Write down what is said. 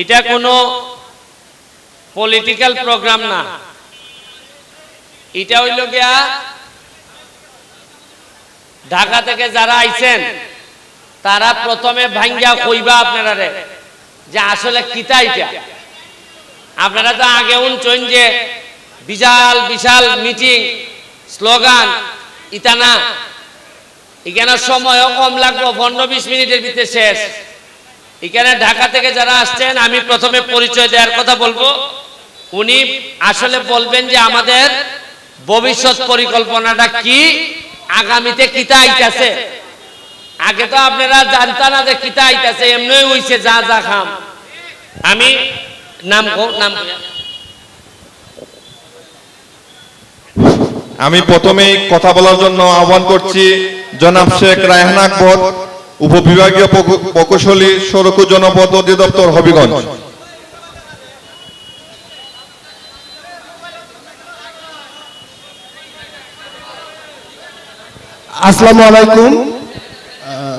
এটা কোনো political programme না। এটা হইল গিয়া ঢাকা থেকে যারা আইছেন, তারা প্রথমে ভাঙ্গা কইবা আপনারা যে আসলে কিতা এটা। আপনারা তো আগে উনছেন যে বিশাল বিশাল মিটিং স্লোগান ইতা না। এখানে সময়ও কম লাগবো, পনেরো বিশ মিনিটের ভিতরে শেষ। এখানে ঢাকা থেকে যারা আসছেন, আমি প্রথমে পরিচয় দেওয়ার কথা বলব। উনি আসলে বলবেন যে আমাদের ভবিষ্যৎ পরিকল্পনাটা কি, আগামীতে কিতা আইতাছে আগে তো আপনারা জানতেন না যে কিতা আইতাছে এমনি হইছে যা যা খাম। আমি নাম নাম আমি প্রথমেই কথা বলার জন্য আহ্বান করছি জনাব শেখ রায়হান আকবর। উপবিভাগীয় প্রকৌ- প্রকৌশলী সড়ক জনপদ অধিদপ্তর হবিগঞ্জ। আসসালামু আলাইকুম।